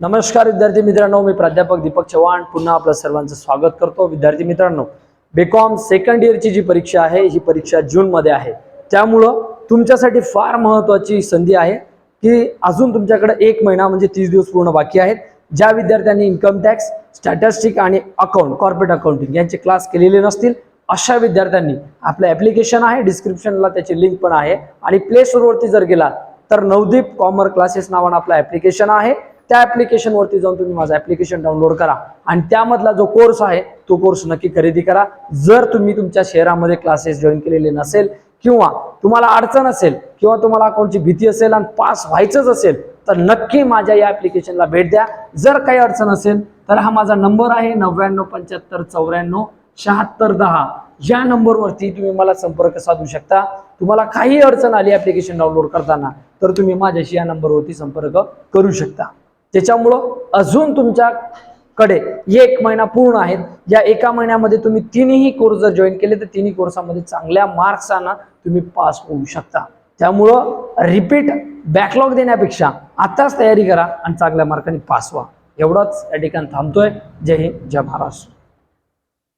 नमस्कार विद्यार्थी मित्रांनो मी प्राध्यापक दीपक चव्हाण. पुन्हा आपलं सर्वांचं स्वागत करतो. विद्यार्थी मित्रांनो बीकॉम सेकंड इयरची जी परीक्षा आहे ही परीक्षा जूनमध्ये आहे. त्यामुळं तुमच्यासाठी फार महत्त्वाची संधी आहे की अजून तुमच्याकडे एक महिना म्हणजे तीस दिवस पूर्ण बाकी आहेत. ज्या विद्यार्थ्यांनी इन्कम टॅक्स स्टॅटिस्टिक आणि अकाउंट कॉर्पोरेट अकाउंटिंग यांचे क्लास केलेले नसतील अशा विद्यार्थ्यांनी आपलं ॲप्लिकेशन आहे डिस्क्रिप्शनला त्याची लिंक पण आहे. आणि प्ले स्टोअरवरती जर गेला तर नवदीप कॉमर क्लासेस नावानं आपलं ॲप्लिकेशन आहे. त्या ॲप्लिकेशनवरती जाऊन तुम्ही माझं ॲप्लिकेशन डाउनलोड करा. आणि त्यामधला जो कोर्स आहे तो कोर्स नक्की खरेदी करा. जर तुम्ही तुमच्या शहरामध्ये क्लासेस जॉईन केलेले नसेल किंवा तुम्हाला अडचण असेल किंवा तुम्हाला अकाउंटची भीती असेल आणि पास व्हायचंच असेल तर नक्की माझ्या या ॲप्लिकेशनला भेट द्या. जर काही अडचण असेल तर हा माझा नंबर आहे नव्याण्णव पंच्याहत्तर चौऱ्याण्णव शहात्तर दहा. या नंबरवरती तुम्ही मला संपर्क साधू शकता. तुम्हाला काही अडचण आली ॲप्लिकेशन डाउनलोड करताना तर तुम्ही माझ्याशी या नंबरवरती संपर्क करू शकता. त्याच्यामुळं अजून तुमच्याकडे एक महिना पूर्ण आहेत. या एका महिन्यामध्ये तुम्ही तिन्ही कोर्स जर जॉईन केले तर तिन्ही कोर्सामध्ये चांगल्या मार्क्सांना तुम्ही पास होऊ शकता. त्यामुळं रिपीट बॅकलॉग देण्यापेक्षा आताच तयारी करा आणि चांगल्या मार्काने पास व्हा. एवढंच या ठिकाणी थांबतोय. जय हिंद जय महाराष्ट्र.